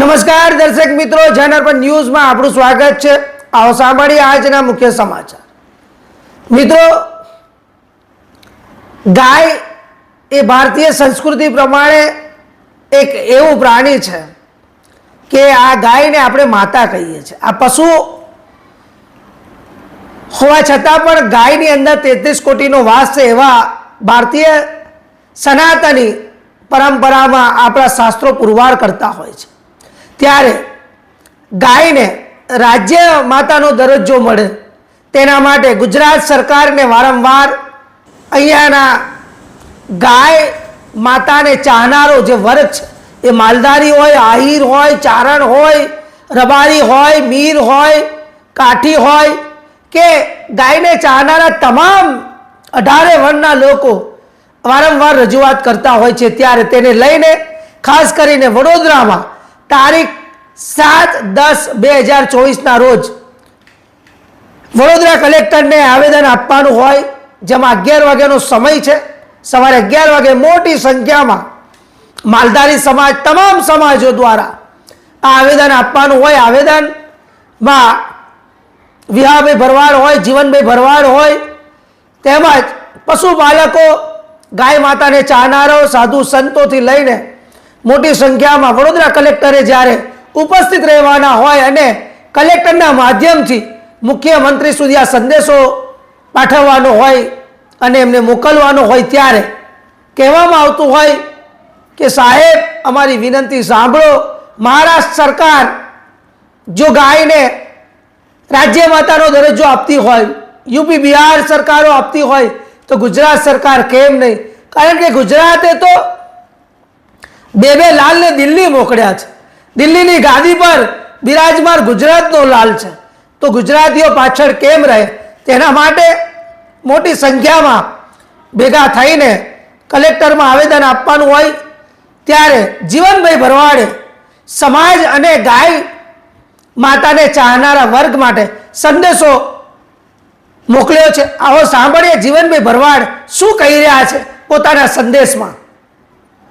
નમસ્કાર દર્શક મિત્રો જનર પર ન્યૂઝમાં આપણું સ્વાગત છે. આવો સાંભળીએ આજના મુખ્ય સમાચાર. મિત્રો, ગાય એ ભારતીય સંસ્કૃતિ પ્રમાણે એક એવું પ્રાણી છે કે આ ગાયને આપણે માતા કહીએ છીએ. આ પશુ હોવા છતાં પણ ગાયની અંદર તેત્રીસ કોટીનો વાસ છે એવા ભારતીય સનાતની પરંપરામાં આપણા શાસ્ત્રો પુરવાર કરતા હોય છે. ત્યારે ગાયને રાજ્ય માતાનો દરજ્જો મળે. તેના માટે ગુજરાત સરકારને વારંવાર અહીંયાના ગાય માતાને ચાહનારો જે વર્ગ છે, એ માલધારી હોય, આહિર હોય, ચારણ હોય, રબારી હોય, મીર હોય, કાઠી હોય કે ગાયને ચાહનારા તમામ અઢારે વર્ણના લોકો વારંવાર રજૂઆત કરતા હોય છે, ત્યારે તેને લઈને ખાસ કરીને વડોદરામાં તારીખ સાત દસ બે હજાર ચોવીસના રોજ વડોદરા કલેક્ટરને આવેદન આપવાનું હોય, જેમાં અગિયાર વાગ્યાનો સમય છે. સવારે અગિયાર વાગે મોટી સંખ્યામાં માલધારી સમાજ, તમામ સમાજો દ્વારા આ આવેદન આપવાનું હોય. આવેદનમાં વિહાભાઈ ભરવાડ હોય, જીવનભાઈ ભરવાડ હોય, તેમજ પશુપાલકો, ગાય માતાને ચાહનારો સાધુ સંતોથી લઈને મોટી સંખ્યામાં વડોદરા કલેક્ટરે જ્યારે ઉપસ્થિત રહેવાના હોય અને કલેક્ટરના માધ્યમથી મુખ્યમંત્રી સુધી આ સંદેશો પાઠવવાનો હોય અને એમને મોકલવાનો હોય ત્યારે કહેવામાં આવતું હોય કે સાહેબ, અમારી વિનંતી સાંભળો, મહારાષ્ટ્ર સરકાર જો ગાયને રાજ્ય માતાનો દરજ્જો આપતી હોય, યુપી, બિહાર સરકારો આપતી હોય, તો ગુજરાત સરકાર કેમ નહીં? કારણ કે ગુજરાતે તો બે બે લાલને દિલ્હી મોકલ્યા છે. દિલ્હીની ગાદી પર બિરાજમાન ગુજરાતનો લાલ છે. તો ગુજરાતીઓ પાછળ કેમ રહે? તેના માટે મોટી સંખ્યામાં ભેગા થઈને કલેક્ટરમાં આવેદન આપવાનું હોય, ત્યારે જીવનભાઈ ભરવાડે સમાજ અને ગાય માતાને ચાહનારા વર્ગ માટે સંદેશો મોકલ્યો છે. આવો સાંભળીએ જીવનભાઈ ભરવાડ શું કહી રહ્યા છે પોતાના સંદેશમાં.